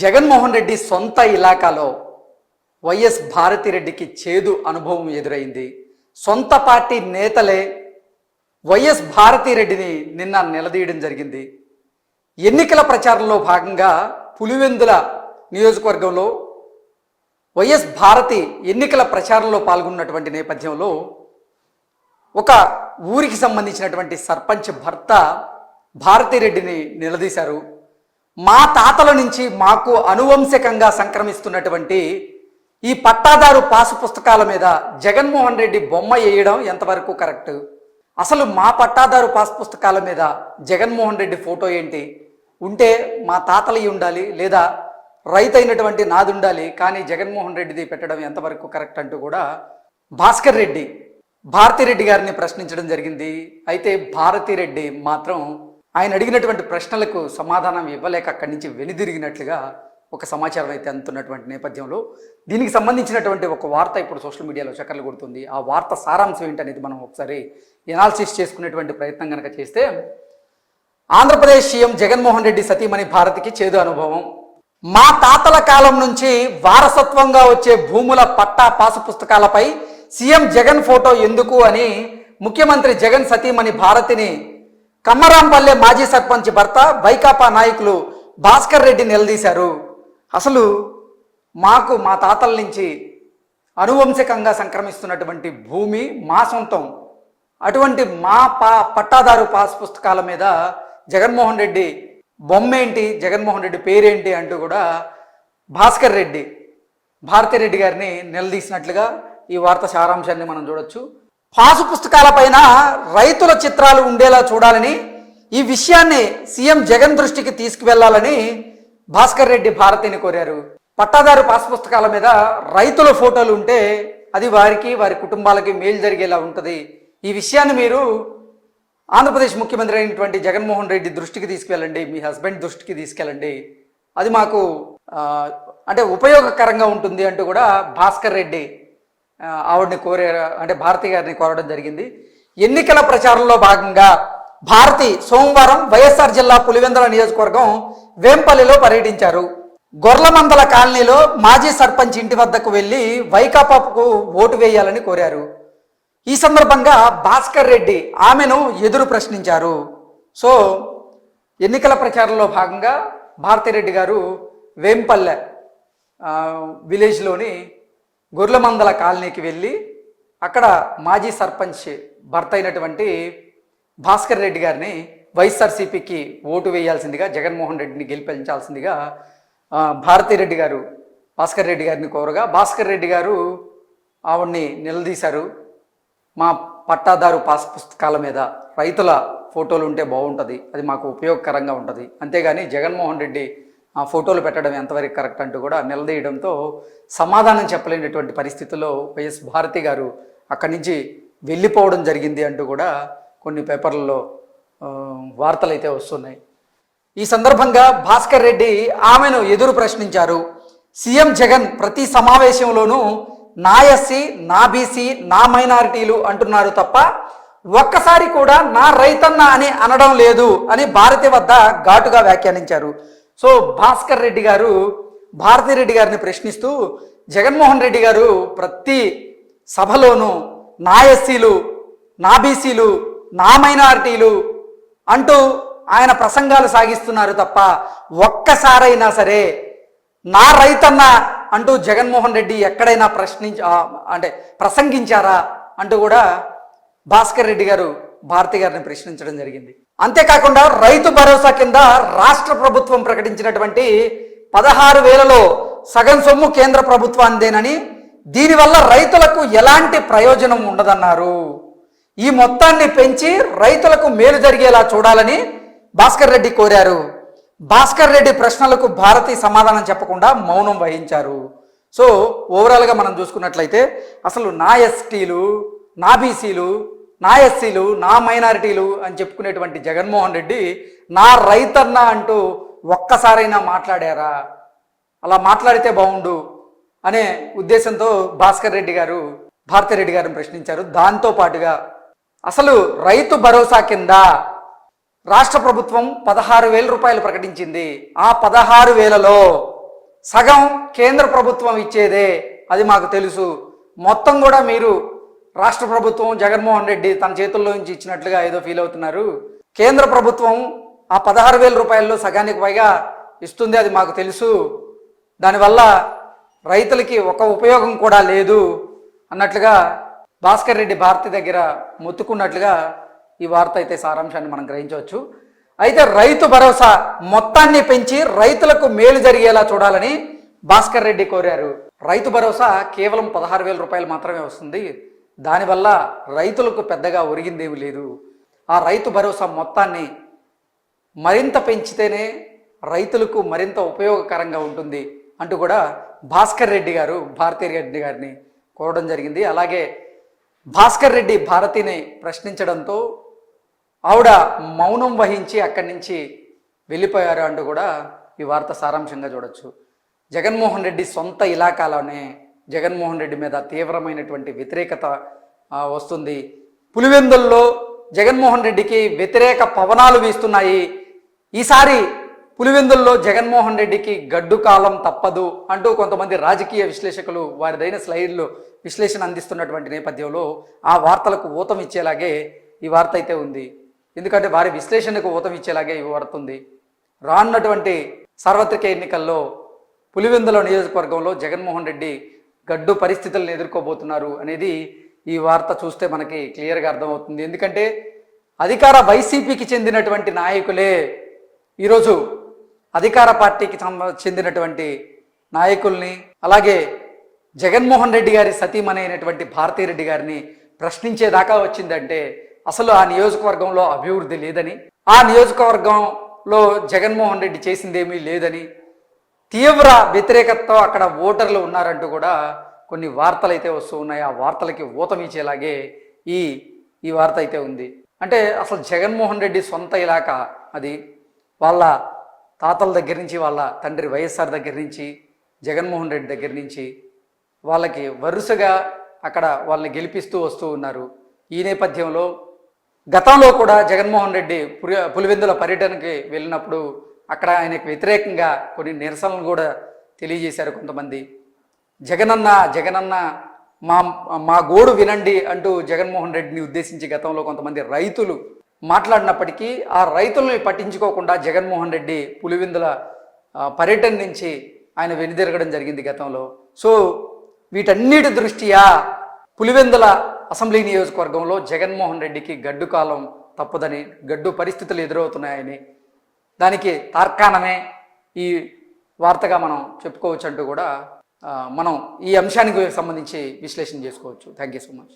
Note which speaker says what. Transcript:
Speaker 1: జగన్మోహన్ రెడ్డి సొంత ఇలాకాలో వైఎస్ భారతిరెడ్డికి చేదు అనుభవం ఎదురైంది. సొంత పార్టీ నేతలే వైఎస్ భారతిరెడ్డిని నిన్న నిలదీయడం జరిగింది. ఎన్నికల ప్రచారంలో భాగంగా పులివెందుల నియోజకవర్గంలో వైఎస్ భారతి ఎన్నికల ప్రచారంలో పాల్గొన్నటువంటి నేపథ్యంలో ఒక ఊరికి సంబంధించినటువంటి సర్పంచ్ భర్త భారతిరెడ్డిని నిలదీశారు. మా తాతల నుంచి మాకు అనువంశికంగా సంక్రమిస్తున్నటువంటి ఈ పట్టాదారు పాసు పుస్తకాల మీద జగన్మోహన్ రెడ్డి బొమ్మ వేయడం ఎంతవరకు కరెక్ట్? అసలు మా పట్టాదారు పాస్ పుస్తకాల మీద జగన్మోహన్ రెడ్డి ఫోటో ఏంటి? ఉంటే మా తాతలవి ఉండాలి లేదా రైతు అయినటువంటి నాది ఉండాలి కానీ జగన్మోహన్ రెడ్డిది పెట్టడం ఎంతవరకు కరెక్ట్ అంటూ కూడా భాస్కర్ రెడ్డి భారతిరెడ్డి గారిని ప్రశ్నించడం జరిగింది. అయితే భారతిరెడ్డి మాత్రం ఆయన అడిగినటువంటి ప్రశ్నలకు సమాధానం ఇవ్వలేక అక్కడి నుంచి వెనుదిరిగినట్లుగా ఒక సమాచారం అయితే అందుతున్నటువంటి నేపథ్యంలో దీనికి సంబంధించినటువంటి ఒక వార్త ఇప్పుడు సోషల్ మీడియాలో చక్కర్లు కొడుతుంది ఆ వార్త సారాంశం ఏంటనేది మనం ఒకసారి ఎనాలిసిస్ చేసుకునేటువంటి ప్రయత్నం కనుక చేస్తే ఆంధ్రప్రదేశ్ సీఎం జగన్మోహన్ రెడ్డి సతీమణి భారతికి చేదు అనుభవం. మా తాతల కాలం నుంచి వారసత్వంగా వచ్చే భూముల పట్టా పాసు పుస్తకాలపై సీఎం జగన్ ఫోటో ఎందుకు అని ముఖ్యమంత్రి జగన్ సతీమణి భారతిని కమ్మరాంపల్లె మాజీ సర్పంచ్ భర్త వైకాపా నాయకులు భాస్కర్ రెడ్డి నిలదీశారు. అసలు మాకు మా తాతల నుంచి అనువంశికంగా సంక్రమిస్తున్నటువంటి భూమి మా సొంతం. అటువంటి మా పా పట్టాదారు పాస్ పుస్తకాల మీద జగన్మోహన్ రెడ్డి బొమ్మ ఏంటి జగన్మోహన్ రెడ్డి పేరేంటి అంటూ కూడా భాస్కర్ రెడ్డి భారతిరెడ్డి గారిని నిలదీసినట్లుగా ఈ వార్త సారాంశాన్ని మనం చూడొచ్చు. పాసు పుస్తకాలపైన రైతుల చిత్రాలు ఉండేలా చూడాలని ఈ విషయాన్ని సీఎం జగన్ దృష్టికి తీసుకువెళ్ళాలని భాస్కర్ రెడ్డి భారతిని కోరారు. పట్టాదారు పాస్ పుస్తకాల మీద రైతుల ఫోటోలు ఉంటే అది వారికి వారి కుటుంబాలకి మేలు జరిగేలా ఉంటుంది. ఈ విషయాన్ని మీరు ఆంధ్రప్రదేశ్ ముఖ్యమంత్రి అయినటువంటి జగన్మోహన్ రెడ్డి దృష్టికి తీసుకెళ్ళండి మీ హస్బెండ్ దృష్టికి తీసుకెళ్ళండి. అది మాకు అంటే ఉపయోగకరంగా ఉంటుంది అంటూ కూడా భాస్కర్ రెడ్డి ఆవిడని కోరే అంటే భారతి గారిని కోరడం జరిగింది. ఎన్నికల ప్రచారంలో భాగంగా భారతి సోమవారం వైఎస్ఆర్ జిల్లా పులివెందుల నియోజకవర్గం వేంపల్లిలో పర్యటించారు. గొర్లమందల కాలనీలో మాజీ సర్పంచ్ ఇంటి వద్దకు వెళ్ళి వైకాపాకు ఓటు వేయాలని కోరారు. ఈ సందర్భంగా భాస్కర్ రెడ్డి ఆమెను ఎదురు ప్రశ్నించారు. సో ఎన్నికల ప్రచారంలో భాగంగా భారతిరెడ్డి గారు వేంపల్లె విలేజ్లోని గొర్లమందల కాలనీకి వెళ్ళి అక్కడ మాజీ సర్పంచ్ భర్త అయినటువంటి భాస్కర్ రెడ్డి గారిని వైఎస్ఆర్సీపీకి ఓటు వేయాల్సిందిగా జగన్మోహన్ రెడ్డిని గెలిపించాల్సిందిగా ఆ, భారతిరెడ్డి గారు భాస్కర్ రెడ్డి గారిని కోరగా భాస్కర్ రెడ్డి గారు ఆవిడ్ని నిలదీశారు. మా పట్టాదారు పాస్ పుస్తకాల మీద రైతుల ఫోటోలు ఉంటే బాగుంటుంది అది మాకు ఉపయోగకరంగా ఉంటుంది. అంతేగాని జగన్మోహన్ రెడ్డి ఫోటోలు పెట్టడం ఎంతవరకు కరెక్ట్ అంటూ కూడా నిలదీయడంతో సమాధానం చెప్పలేనటువంటి పరిస్థితుల్లో వైఎస్ భారతి గారు అక్కడి నుంచి వెళ్ళిపోవడం జరిగింది అంటూ కూడా కొన్ని పేపర్లలో వార్తలు అయితే వస్తున్నాయి. ఈ సందర్భంగా భాస్కర్ రెడ్డి ఆమెను ఎదురు ప్రశ్నించారు. సీఎం జగన్ ప్రతి సమావేశంలోనూ నా ఎస్సీ నా బీసీ నా మైనారిటీలు అంటున్నారు తప్ప ఒక్కసారి కూడా నా రైతన్న అని అనడం లేదు అని భారతి వద్ద ఘాటుగా వ్యాఖ్యానించారు. సో భాస్కర్ రెడ్డి గారు భారతిరెడ్డి గారిని ప్రశ్నిస్తూ జగన్మోహన్ రెడ్డి గారు ప్రతి సభలోనూ నా ఎస్సీలు నా బీసీలు నా మైనారిటీలు అంటూ ఆయన ప్రసంగాలు సాగిస్తున్నారు తప్ప ఒక్కసారైనా సరే నా రైతన్న అంటూ జగన్మోహన్ రెడ్డి ఎక్కడైనా ప్రశ్నించ అంటే ప్రసంగించారా అంటూ కూడా భాస్కర్ రెడ్డి గారు భారతి గారిని ప్రశ్నించడం జరిగింది. అంతేకాకుండా రైతు భరోసా కింద రాష్ట్ర ప్రభుత్వం ప్రకటించినటువంటి పదహారు వేలలో సగం సొమ్ము కేంద్ర ప్రభుత్వానిదేనని దీనివల్ల రైతులకు ఎలాంటి ప్రయోజనం ఉండదన్నారు. ఈ మొత్తాన్ని పెంచి రైతులకు మేలు జరిగేలా చూడాలని భాస్కర్ రెడ్డి కోరారు. భాస్కర్ రెడ్డి ప్రశ్నలకు భారతి సమాధానం చెప్పకుండా మౌనం వహించారు. సో ఓవరాల్గా మనం చూసుకున్నట్లయితే అసలు నా ఎస్టీలు నా బీసీలు నా ఎస్సీలు నా మైనారిటీలు అని చెప్పుకునేటువంటి జగన్మోహన్ రెడ్డి నా రైతన్న అంటూ ఒక్కసారైనా మాట్లాడారా? అలా మాట్లాడితే బాగుండు అనే ఉద్దేశంతో భాస్కర్ రెడ్డి గారు భారతిరెడ్డి గారిని ప్రశ్నించారు. దాంతో పాటుగా అసలు రైతు భరోసా కింద రాష్ట్ర ప్రభుత్వం పదహారు వేల రూపాయలు ప్రకటించింది. ఆ పదహారు వేలలో సగం కేంద్ర ప్రభుత్వం ఇచ్చేదే అది మాకు తెలుసు. మొత్తం కూడా మీరు రాష్ట్ర ప్రభుత్వం జగన్మోహన్ రెడ్డి తన చేతుల్లో నుంచి ఇచ్చినట్లుగా ఏదో ఫీల్ అవుతున్నారు. కేంద్ర ప్రభుత్వం ఆ పదహారు వేల రూపాయల్లో సగానికి పైగా ఇస్తుంది అది మాకు తెలుసు. దానివల్ల రైతులకి ఒక ఉపయోగం కూడా లేదు అన్నట్లుగా భాస్కర్ రెడ్డి భారతి దగ్గర మొత్తుకున్నట్లుగా ఈ వార్త అయితే సారాంశాన్ని మనం గ్రహించవచ్చు. అయితే రైతు భరోసా మొత్తాన్ని పెంచి రైతులకు మేలు జరిగేలా చూడాలని భాస్కర్ రెడ్డి కోరారు. రైతు భరోసా కేవలం పదహారు వేల రూపాయలు మాత్రమే వస్తుంది. దానివల్ల రైతులకు పెద్దగా ఒరిగిందేమీ లేదు. ఆ రైతు భరోసా మొత్తాన్ని మరింత పెంచితేనే రైతులకు మరింత ఉపయోగకరంగా ఉంటుంది అంటూ కూడా భాస్కర్ రెడ్డి గారు భారతీ రెడ్డి గారిని కోరడం జరిగింది. అలాగే భాస్కర్ రెడ్డి భారతిని ప్రశ్నించడంతో ఆవిడ మౌనం వహించి అక్కడి నుంచి వెళ్ళిపోయారు అంటూ కూడా ఈ వార్త సారాంశంగా చూడొచ్చు. జగన్మోహన్ రెడ్డి సొంత ఇలాకాలోనే జగన్మోహన్ రెడ్డి మీద తీవ్రమైనటువంటి వ్యతిరేకత వస్తుంది. పులివెందుల్లో జగన్మోహన్ రెడ్డికి వ్యతిరేక పవనాలు వీస్తున్నాయి. ఈసారి పులివెందుల్లో జగన్మోహన్ రెడ్డికి గడ్డు కాలం తప్పదు అంటూ కొంతమంది రాజకీయ విశ్లేషకులు వారిదైన స్లైడ్లు విశ్లేషణ అందిస్తున్నటువంటి నేపథ్యంలో ఆ వార్తలకు ఊతం ఇచ్చేలాగే ఈ వార్త అయితే ఉంది. ఎందుకంటే వారి విశ్లేషణకు ఊతం ఇచ్చేలాగే ఈ వార్త ఉంది. రానున్నటువంటి సార్వత్రిక ఎన్నికల్లో పులివెందుల నియోజకవర్గంలో జగన్మోహన్ రెడ్డి గడ్డు పరిస్థితులను ఎదుర్కోబోతున్నారు అనేది ఈ వార్త చూస్తే మనకి క్లియర్గా అర్థమవుతుంది. ఎందుకంటే అధికార వైసీపీకి చెందినటువంటి నాయకులే ఈరోజు అధికార పార్టీకి చెందినటువంటి నాయకుల్ని అలాగే జగన్మోహన్ రెడ్డి గారి సతీమణి అయినటువంటి భారతీరెడ్డి గారిని ప్రశ్నించేదాకా వచ్చిందంటే అసలు ఆ నియోజకవర్గంలో అభివృద్ధి లేదని ఆ నియోజకవర్గంలో జగన్మోహన్ రెడ్డి చేసిందేమీ లేదని తీవ్ర వ్యతిరేకతతో అక్కడ ఓటర్లు ఉన్నారంటూ కూడా కొన్ని వార్తలు అయితే వస్తూ ఉన్నాయి. ఆ వార్తలకి ఊతమిచ్చేలాగే ఈ ఈ వార్త అయితే ఉంది. అంటే అసలు జగన్మోహన్ రెడ్డి సొంత ఇలాక? అది వాళ్ళ తాతల దగ్గర నుంచి వాళ్ళ తండ్రి వైఎస్ఆర్ దగ్గర నుంచి జగన్మోహన్ రెడ్డి దగ్గర నుంచి వాళ్ళకి వరుసగా అక్కడ వాళ్ళని గెలిపిస్తూ వస్తూ ఉన్నారు. ఈ నేపథ్యంలో గతంలో కూడా జగన్మోహన్ రెడ్డి పులి పులివెందుల పర్యటనకి వెళ్ళినప్పుడు అక్కడ ఆయనకు వ్యతిరేకంగా కొన్ని నిరసనలు కూడా తెలియజేశారు కొంతమంది. జగనన్న జగనన్న మా మా గోడు వినండి అంటూ జగన్మోహన్ రెడ్డిని ఉద్దేశించి గతంలో కొంతమంది రైతులు మాట్లాడినప్పటికీ ఆ రైతుల్ని పట్టించుకోకుండా జగన్మోహన్ రెడ్డి పులివిందుల పర్యటన నుంచి ఆయన వెనుదిరగడం జరిగింది గతంలో. సో వీటన్నిటి దృష్ట్యా పులివెందుల అసెంబ్లీ నియోజకవర్గంలో జగన్మోహన్ రెడ్డికి గడ్డు కాలం తప్పదని గడ్డు పరిస్థితులు ఎదురవుతున్నాయని దానికి తార్కాణమే ఈ వార్తగా మనం చెప్పుకోవచ్చు అంటూ కూడా మనం ఈ అంశానికి సంబంధించి విశ్లేషణ చేసుకోవచ్చు. Thank you so much